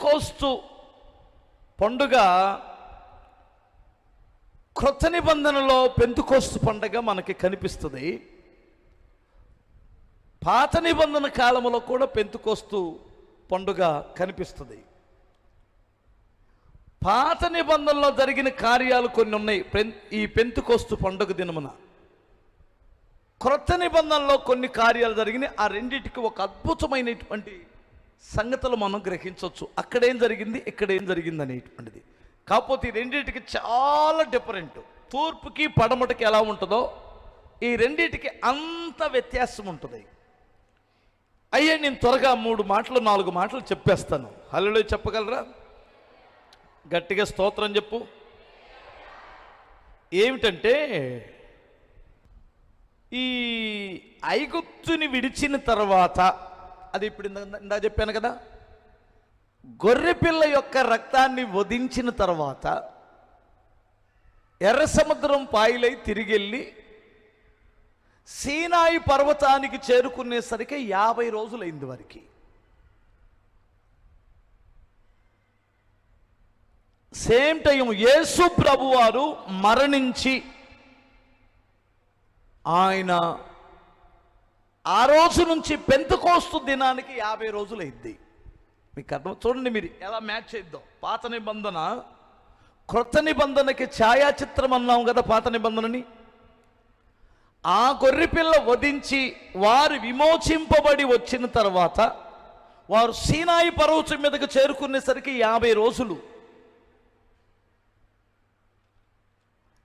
కోస్తు పండుగ క్రొత్త నిబంధనలో పెంతుకోస్తు పండుగ మనకి కనిపిస్తుంది. పాత నిబంధన కాలంలో కూడా పెంతుకోస్తు పండుగ కనిపిస్తుంది. పాత నిబంధనలో జరిగిన కార్యాలు కొన్ని ఉన్నాయి. ఈ పెంతుకోస్తు పండుగ దినమున. క్రొత్త నిబంధనలో కొన్ని కార్యాలు జరిగినాయి. ఆ రెండింటికి ఒక అద్భుతమైనటువంటి సంగతులు మనం గ్రహించవచ్చు. అక్కడేం జరిగింది ఇక్కడేం జరిగింది అనేటువంటిది. కాకపోతే ఈ రెండింటికి చాలా డిఫరెంట్ తూర్పుకి పడమటికి ఎలా ఉంటుందో ఈ రెండింటికి అంత వ్యత్యాసం ఉంటుంది. అయ్యా నేను త్వరగా మూడు మాటలు నాలుగు మాటలు చెప్పేస్తాను. హలో చెప్పగలరా? గట్టిగా స్తోత్రం చెప్పు. ఏమిటంటే ఈ ఐగుప్తుని విడిచిన తర్వాత అది ఇప్పుడు ఇందా- చెప్పాను కదా. గొర్రెపిల్ల యొక్క రక్తాన్ని వధించిన తర్వాత ఎర్ర సముద్రం పాయిలై తిరిగెళ్ళి సీనాయి పర్వతానికి చేరుకునేసరికి యాభై రోజులైంది వారికి. సేమ్ టైం యేసు ప్రభువారు మరణించి ఆయన ఆ రోజు నుంచి పెంతకోస్తు దినానికి యాభై రోజులు అయింది మీకు అర్థం చూడండి మీరు ఎలా మ్యాచ్ చేద్దాం పాత నిబంధన క్రొత్త నిబంధనకి ఛాయాచిత్రం అన్నాం కదా పాత నిబంధనని? ఆ గొర్రెపిల్ల వధించి వారు విమోచింపబడి వచ్చిన తర్వాత వారు సీనాయి పర్వతం మీదకు చేరుకునేసరికి యాభై రోజులు.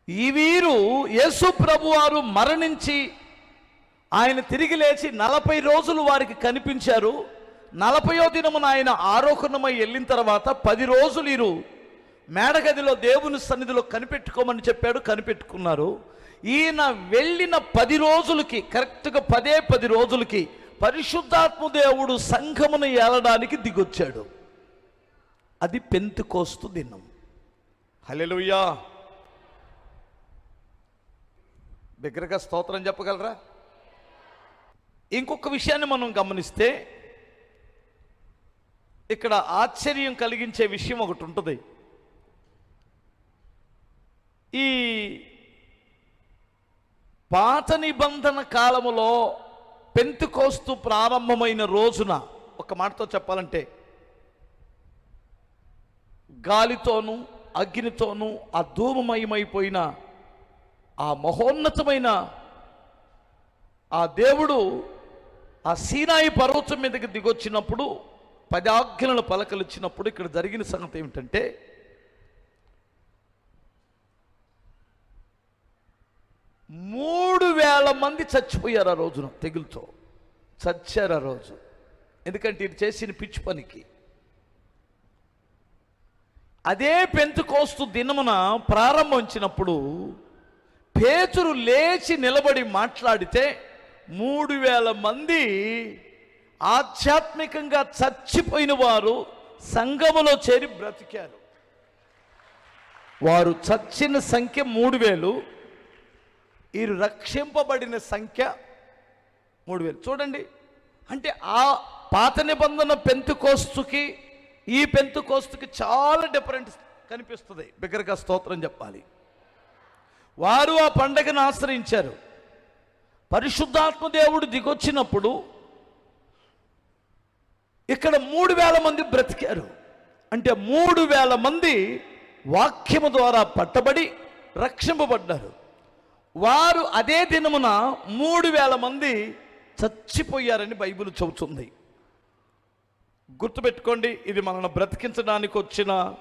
ఈ వీరు యేసు ప్రభు వారు మరణించి ఆయన తిరిగి లేచి నలభై రోజులు వారికి కనిపించారు. నలభయో దినమున ఆయన ఆరోహణమై వెళ్ళిన తర్వాత పది రోజులు వీరు మేడగదిలో దేవుని సన్నిధిలో కనిపెట్టుకోమని చెప్పాడు కనిపెట్టుకున్నారు. ఈయన వెళ్ళిన పది రోజులకి కరెక్ట్గా పదే పది రోజులకి పరిశుద్ధాత్మ దేవుడు సంఘమును ఏలడానికి దిగొచ్చాడు. అది పెంతుకోస్తు దినం. హలెలుయ్యా దగ్గరగా స్తోత్రం చెప్పగలరా? ఇంకొక విషయాన్ని మనం గమనిస్తే ఇక్కడ ఆశ్చర్యం కలిగించే విషయం ఒకటి ఉంటుంది. ఈ పాత నిబంధన కాలములో పెంతుకోస్తు ప్రారంభమైన రోజున ఒక మాటతో చెప్పాలంటే గాలితోనూ అగ్నితోనూ ఆ ధూమమయమైపోయిన ఆ మహోన్నతమైన ఆ దేవుడు ఆ సీనాయి పర్వతం మీదకి దిగొచ్చినప్పుడు పది ఆజ్ఞలను పలకలిచ్చినప్పుడు ఇక్కడ జరిగిన సంగతి ఏమిటంటే మూడు వేల మంది చచ్చిపోయారు ఆ రోజున తెగులుతో. చచ్చారు ఆ రోజు. ఎందుకంటే ఇది చేసిన పిచ్చి పనికి. అదే పెంతుకోస్తు దినమున ప్రారంభించినప్పుడు పేతురు లేచి నిలబడి మాట్లాడితే మూడు వేల మంది ఆధ్యాత్మికంగా చచ్చిపోయిన వారు సంఘములో చేరి బ్రతికారు. వారు చచ్చిన సంఖ్య మూడు వేలు వీరు రక్షింపబడిన సంఖ్య మూడు వేలు చూడండి అంటే ఆ పాత నిబంధన పెంతుకోస్తుకి ఈ పెంతుకోస్తుకి చాలా డిఫరెంట్ కనిపిస్తుంది. బిగ్గరగా స్తోత్రం చెప్పాలి. వారు ఆ పండగను ఆశ్రయించారు. పరిశుద్ధాత్మ దేవుడు దిగొచ్చినప్పుడు ఇక్కడ మూడు వేల మంది బ్రతికారు. అంటే మూడు వేల మంది వాక్యము ద్వారా పట్టబడి రక్షింపబడ్డారు. వారు అదే దినమున మూడు వేల మంది చచ్చిపోయారని బైబిల్ చెబుతుంది. గుర్తుపెట్టుకోండి ఇది మనల్ని బ్రతికించడానికి వచ్చిన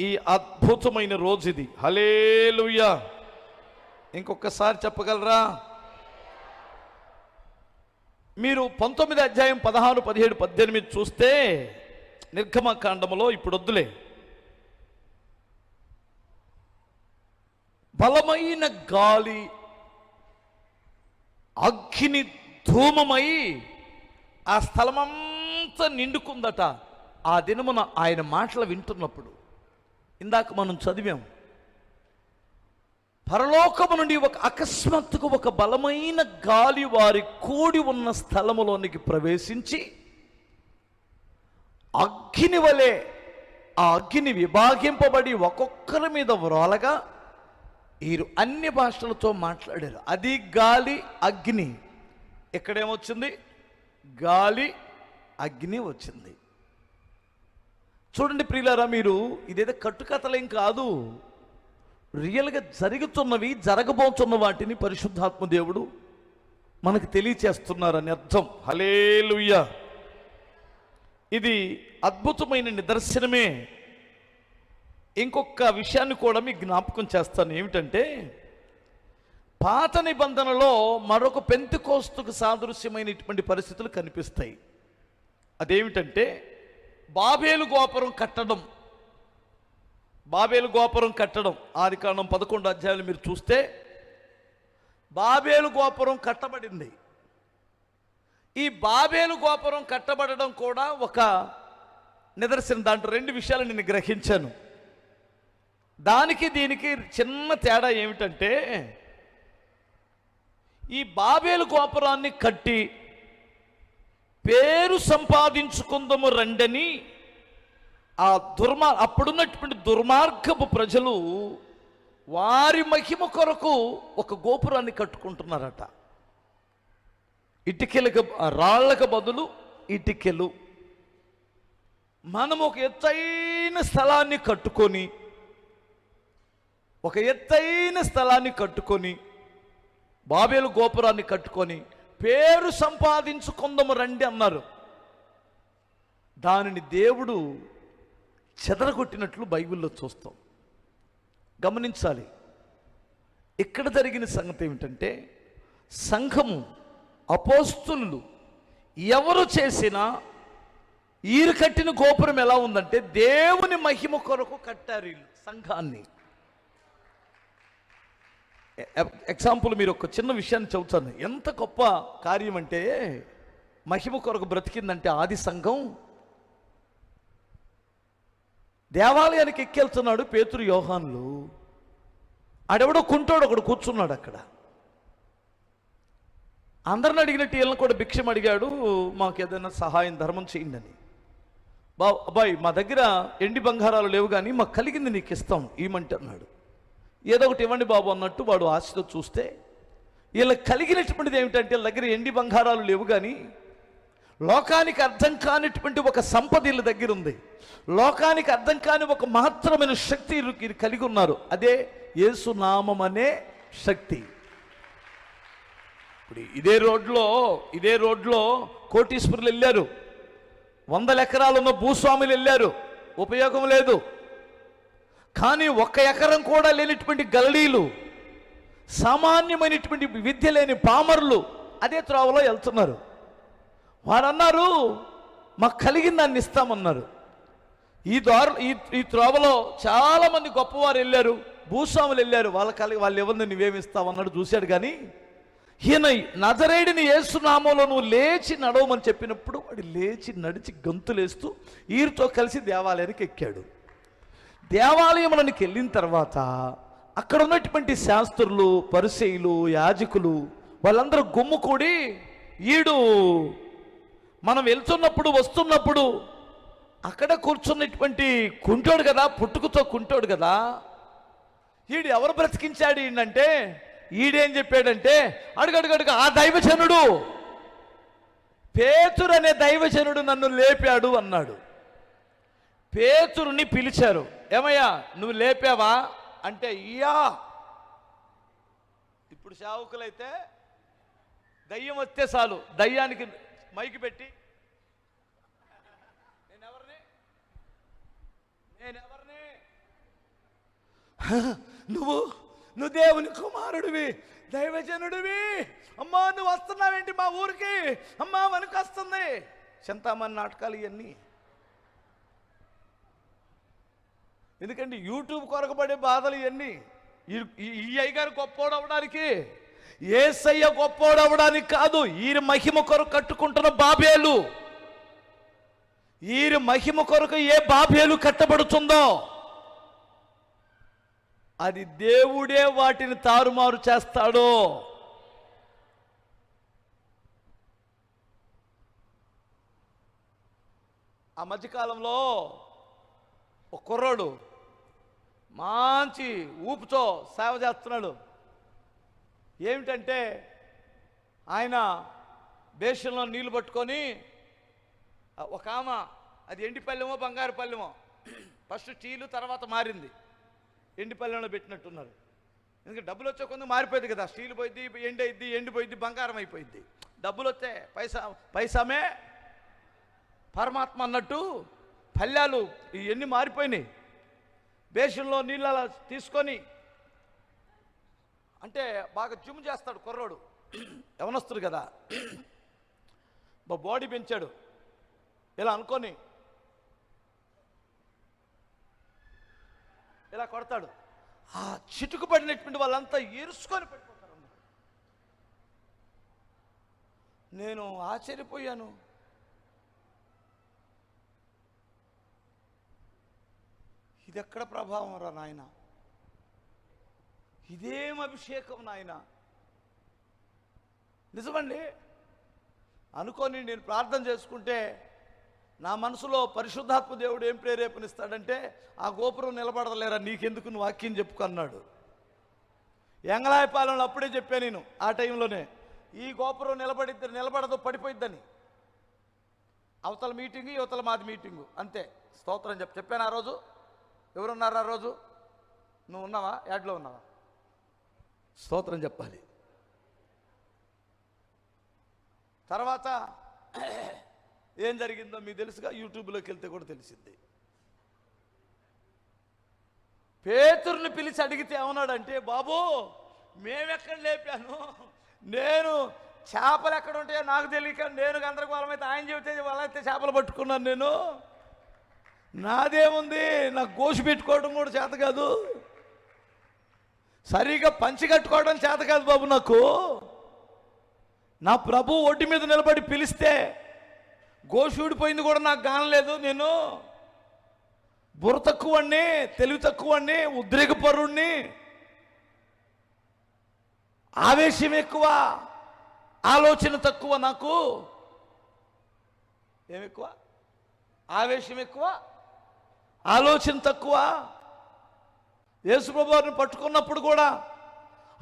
ఈ అద్భుతమైన రోజు ఇది. హలేలుయా ఇంకొకసారి చెప్పగలరా? మీరు పంతొమ్మిది అధ్యాయం పదహారు పదిహేడు పద్దెనిమిది చూస్తే నిర్గమకాండములో ఇప్పుడు వద్దులే. బలమైన గాలి అగ్ని ధూమమై ఆ స్థలమంతా నిండుకుందట. ఆ దినమున ఆయన మాటలు వింటున్నప్పుడు ఇందాక మనం చదివాం పరలోకము నుండి ఒక అకస్మాత్తుకు ఒక బలమైన గాలి వారి కూడి ఉన్న స్థలములోనికి ప్రవేశించి అగ్ని వలె ఆ అగ్ని విభాగింపబడి ఒక్కొక్కరి మీద వ్రోలగా వీరు అన్ని భాషలతో మాట్లాడారు. అది గాలి అగ్ని. ఇక్కడేమొచ్చింది గాలి అగ్ని వచ్చింది. చూడండి ప్రియులారా మీరు ఇదేదో కట్టుకథలేం కాదు. రియల్గా జరుగుతున్నవి జరగబోతున్న వాటిని పరిశుద్ధాత్మ దేవుడు మనకు తెలియచేస్తున్నారని అర్థం. హలేలుయ్య ఇది అద్భుతమైన నిదర్శనమే. ఇంకొక విషయాన్ని కూడా మీకు జ్ఞాపకం చేస్తాను. ఏమిటంటే పాత నిబంధనలో మరొక పెంతుకోస్తుకు సాదృశ్యమైనటువంటి పరిస్థితులు కనిపిస్తాయి. అదేమిటంటే బాబేలు గోపురం కట్టడం. బాబేలు గోపురం కట్టడం ఆది కాండం పదకొండు అధ్యాయులు మీరు చూస్తే బాబేలు గోపురం కట్టబడింది. ఈ బాబేలు గోపురం కట్టబడడం కూడా ఒక నిదర్శనం. దాంట్లో రెండు విషయాలు నేను గ్రహించాను. దానికి దీనికి చిన్న తేడా ఏమిటంటే ఈ బాబేలు గోపురాన్ని కట్టి పేరు సంపాదించుకుందము రండని ఆ దుర్మార్ అప్పుడున్నటువంటి దుర్మార్గపు ప్రజలు వారి మహిమ కొరకు ఒక గోపురాన్ని కట్టుకుంటున్నారట. ఇటుకెలకు రాళ్ళకు బదులు ఇటుకెలు. మనం ఒక ఎత్తైన స్థలాన్ని కట్టుకొని ఒక ఎత్తైన స్థలాన్ని కట్టుకొని బాబేలు గోపురాన్ని కట్టుకొని పేరు సంపాదించుకుందాము రండి అన్నారు. దానిని దేవుడు చెదరగొట్టినట్లు బైబిల్లో చూస్తాం. గమనించాలి. ఇక్కడ జరిగిన సంగతి ఏమిటంటే సంఘము అపోస్తులు ఎవరు చేసినా ఈరు కట్టిన గోపురం ఎలా ఉందంటే దేవుని మహిమ కొరకు కట్టారు వీళ్ళు సంఘాన్ని. ఎగ్జాంపుల్ మీరు ఒక చిన్న విషయాన్ని చెబుతాను. ఎంత గొప్ప కార్యం అంటే మహిమ కొరకు బ్రతికిందంటే ఆది సంఘం దేవాలయానికి ఎక్కెళ్తున్నాడు పేతురు యోహాన్లు. ఆడెవడో కుంటోడు ఒకడు కూర్చున్నాడు అక్కడ. అందరిని అడిగినట్టు వీళ్ళని కూడా భిక్షం అడిగాడు మాకు ఏదైనా సహాయం ధర్మం చేయండి అని. బా అబ్బాయి మా దగ్గర ఎండి బంగారాలు లేవు కానీ మాకు కలిగింది నీకు ఇస్తాం ఇవ్వమంటే అన్నాడు. ఏదో ఒకటి ఇవ్వండి బాబు అన్నట్టు వాడు ఆశతో చూస్తే వీళ్ళకి కలిగినటువంటిది ఏమిటంటే వీళ్ళ దగ్గర ఎండి బంగారాలు లేవు కానీ లోకానికి అర్థం కానిటువంటి ఒక సంపద వీళ్ళ దగ్గర ఉంది. లోకానికి అర్థం కాని ఒక మహత్తరమైన శక్తి కలిగి ఉన్నారు. అదే ఏసునామం అనే శక్తి. ఇప్పుడు ఇదే రోడ్లో ఇదే రోడ్లో కోటీశ్వరులు వెళ్ళారు. వందల ఎకరాలు ఉన్న భూస్వాములు వెళ్ళారు. ఉపయోగం లేదు. కానీ ఒక్క ఎకరం కూడా లేనిటువంటి గల్లీలు సామాన్యమైనటువంటి విద్య లేని పామరులు అదే త్రోవలో వెళ్తున్నారు. వారు అన్నారు మాకు కలిగిన దాన్ని ఇస్తామన్నారు. ఈ దారు ఈ ఈ త్రోవలో చాలామంది గొప్పవారు వెళ్ళారు భూస్వాములు వెళ్ళారు వాళ్ళ కలిగి వాళ్ళు ఎవరిని నువ్వేమిస్తావు అన్నాడు చూశాడు కానీ ఈయన నజరేడిని ఏసునామంలో నువ్వు లేచి నడవమని చెప్పినప్పుడు వాడు లేచి నడిచి గంతులేస్తూ వీరితో కలిసి దేవాలయానికి ఎక్కాడు. దేవాలయంలోనికి వెళ్ళిన తర్వాత అక్కడ ఉన్నటువంటి శాస్త్రులు పరిశైలు యాజకులు వాళ్ళందరూ గుమ్ము కూడి ఈడు మనం వెళ్తున్నప్పుడు వస్తున్నప్పుడు అక్కడ కూర్చున్నటువంటి కుంటోడు కదా పుట్టుకతో కుంటోడు కదా. ఈడు ఎవరు బ్రతికించాడు ఈయనంటే ఈడేం చెప్పాడంటే అడుగడుగడుగు ఆ దైవజనుడు. పేతురు అనే దైవజనుడు నన్ను లేపాడు అన్నాడు. పేతురుని పిలిచారు. ఏమయ్యా నువ్వు లేపావా? అంటే ఇయ్యా ఇప్పుడు సేవకులైతే దయ్యం వస్తే చాలు. దయ్యానికి మైక్ పెట్టి. నువ్వు నువ్వు దేవుని కుమారుడివి దైవజనుడివి. అమ్మా నువ్వు వస్తున్నావేంటి మా ఊరికి? అమ్మా మనకు వస్తుంది చింతామణి నాటకాలు ఇవన్నీ. ఎందుకంటే యూట్యూబ్ కొరకబడే బాధలు ఇవన్నీ. ఈ- ఈ అయ్యగారు గొప్పోడవడానికి ఏసయ్య గొప్పోడు అవడానికి కాదు ఈయన మహిమ కొరకు కట్టుకుంటున్న బాబేలు. ఈయన మహిమ కొరకు ఏ బాబేలు కట్టబడుతుందో అది దేవుడే వాటిని తారుమారు చేస్తాడో. ఆ మధ్యకాలంలో ఒక కుర్రోడు మంచి ఊపుతో సేవ చేస్తున్నాడు. ఏమిటంటే ఆయన బేషన్లో నీళ్ళు పట్టుకొని ఒక ఆమె అది ఎండిపల్లెమో బంగారు పల్లెమో ఫస్ట్ స్టీలు తర్వాత మారింది. ఎండిపల్లెంలో పెట్టినట్టున్నారు. ఎందుకంటే డబ్బులు వచ్చే కొంత మారిపోయింది కదా. స్టీల్ పోయింది ఎండి అయింది ఎండిపోయింది బంగారం అయిపోయింది డబ్బులు వస్తే పైసా పైసామే పరమాత్మ అన్నట్టు పల్లెలు ఇవన్నీ మారిపోయినాయి. బేషన్లో నీళ్ళ తీసుకొని అంటే బాగా జిమ్ చేస్తాడు కుర్రోడు. యవనస్తుడు కదా. బా బాడీ పెంచాడు. ఇలా అనుకొని ఇలా కొడతాడు. ఆ చిటుకు పడినటువంటి వాళ్ళంతా ఏరుసుకొని పడిపోతారు నేను ఆశ్చర్యపోయాను. ఇది ఎక్కడ ప్రభావం రా నాయన? ఇదేం అభిషేకం నాయన? నిజమండి. అనుకొని నేను ప్రార్థన చేసుకుంటే నా మనసులో పరిశుద్ధాత్మ దేవుడు ఏం ప్రేరేపణిస్తాడంటే ఆ గోపురం నిలబడలేరా నీకెందుకు నువ్వు వాక్యం చెప్పుకున్నాడు ఎంగళాయపాలెంలో అప్పుడే చెప్పాను నేను ఆ టైంలోనే ఈ గోపురం నిలబడిద్ది నిలబడదు పడిపోయిద్దని. అవతల మీటింగు యువతల మాది మీటింగు అంతే. స్తోత్రం చెప్పి. చెప్పాను ఆ రోజు? ఎవరున్నారు ఆ రోజు? నువ్వు ఉన్నావా? యాడ్లో ఉన్నావా? స్తోత్రం చెప్పాలి. తర్వాత ఏం జరిగిందో మీకు తెలుసుగా యూట్యూబ్లోకి వెళ్తే కూడా తెలిసింది. పేతుర్ని పిలిచి అడిగితే ఏమన్నాడంటే బాబు మేమెక్కడ లేపాను? నేను చేపలు ఎక్కడ ఉంటాయో నాకు తెలియక నేను గందరగోళం అయితే ఆయన చెబితే వాళ్ళైతే చేపలు పట్టుకున్నాను నేను. నాదేముంది? నాకు గోసి పెట్టుకోవడం కూడా చేత కాదు. సరిగా పంచి కట్టుకోవడం చేత కాదు బాబు నాకు. నా ప్రభు ఒడ్డు మీద నిలబడి పిలిస్తే గోషూడిపోయింది కూడా నాకు కానలేదు నేను. బుర్ర తక్కువని తెలివి తక్కువని ఉద్రేకపరుణ్ణి. ఆవేశం ఎక్కువ ఆలోచన తక్కువ నాకు. ఏం ఎక్కువ? ఆవేశం ఎక్కువ ఆలోచన తక్కువ. యేసుప్రభువారిని పట్టుకున్నప్పుడు కూడా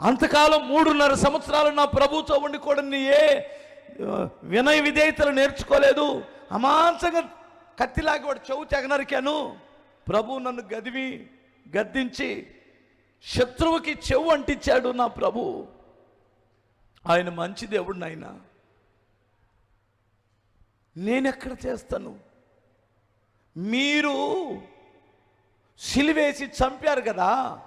అంతకాలం మూడున్నర సంవత్సరాలు నా ప్రభుతో ఉండి కూడా నీ ఏ వినయ విధేయతలు నేర్చుకోలేదు. అమాంసంగా కత్తిలాగి వాడు చెవు తెగనరికాను. ప్రభు నన్ను గదివి గద్దించి శత్రువుకి చెవు అంటించాడు నా ప్రభు. ఆయన మంచి దేవుడు నాయన. నేనెక్కడ చేస్తాను? మీరు సిలివేసి చంపారు కదా.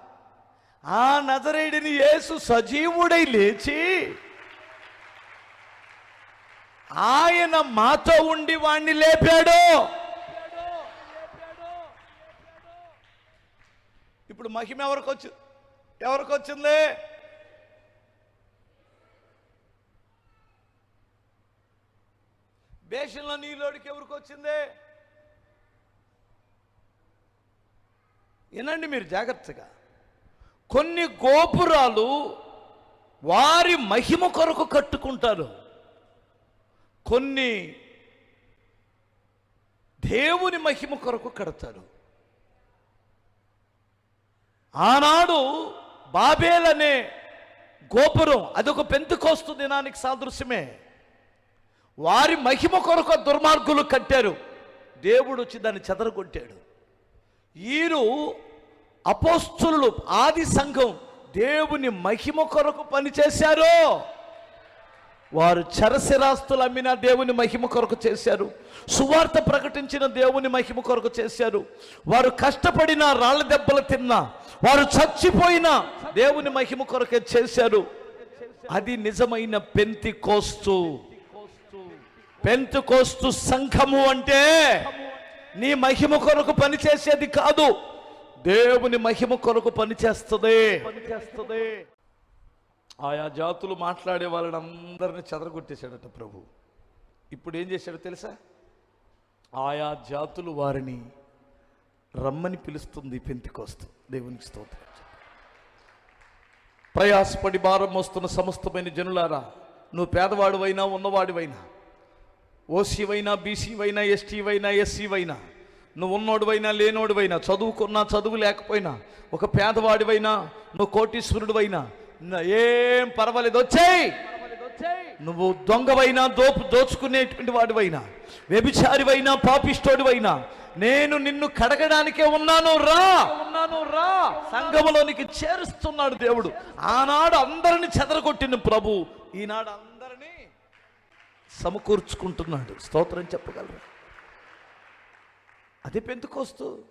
ఆ నజరేడిని యేసు సజీవుడై లేచి ఆయన మాతో ఉండి వాణ్ణి లేపాడు. ఇప్పుడు మహిమ ఎవరికి వచ్చి ఎవరికి వచ్చింది? దేశంలో నీలోడికి ఎవరికి వచ్చింది? వినండి మీరు జాగ్రత్తగా. కొన్ని గోపురాలు వారి మహిమ కొరకు కట్టుకుంటారు. కొన్ని దేవుని మహిమ కొరకు కడతారు. ఆనాడు బాబేల్ అనే గోపురం అదొక పెంతుకోస్తు దినానికి సాదృశ్యమే. వారి మహిమ కొరకు దుర్మార్గులు కట్టారు. దేవుడు వచ్చి దాన్ని చెదరగొట్టాడు. వీరు అపోస్తులు ఆది సంఘం దేవుని మహిమ కొరకు పనిచేశారు. వారు చరశిరాస్తులు అమ్మిన దేవుని మహిమ కొరకు చేశారు. సువార్త ప్రకటించిన దేవుని మహిమ కొరకు చేశారు. వారు కష్టపడిన రాళ్ళ దెబ్బలు తిన్నా వారు చచ్చిపోయిన దేవుని మహిమ కొరకే చేశారు. అది నిజమైన పెంతి కోస్తు పెంతు కోస్తు సంఘము అంటే నీ మహిమ కొరకు పనిచేసేది కాదు. దేవుని మహిమ కొరకు పనిచేస్తుంది. పనిచేస్తుంది. ఆయా జాతులు మాట్లాడే వాళ్ళని అందరిని చెదరగొట్టేశాడట ప్రభు. ఇప్పుడు ఏం చేశాడో తెలుసా? ఆయా జాతులు వారిని రమ్మని పిలుస్తుంది పెంతికోస్తు. దేవునికి స్తోత్రం. ప్రయాసపడి భారం మోస్తున్న సమస్తమైన జనులారా నువ్వు పేదవాడివైనా ఉన్నవాడివైనా ఓసీవైనా బీసీవైనా ఎస్టీవైనా ఎస్సీవైనా నువ్వు ఉన్నోడివైనా లేనోడివైనా చదువుకున్నా చదువు లేకపోయినా ఒక పేదవాడివైనా నువ్వు కోటీశ్వరుడివైనా ఏం పర్వాలేదు వచ్చేయ్! నువ్వు దొంగవైనా దోపు దోచుకునేటువంటి వాడివైనా వ్యభిచారివైనా పాపిష్టోడివైనా నేను నిన్ను కడగడానికే ఉన్నాను రా! ఉన్నాను రా సంఘములోనికి చేరుస్తున్నాడు దేవుడు. ఆనాడు అందరిని చెదరగొట్టిన ప్రభు. ఈనాడు సమకూర్చుకుంటున్నాడు. స్తోత్రం చెప్పగలరా? అది పెంతుకోస్తూ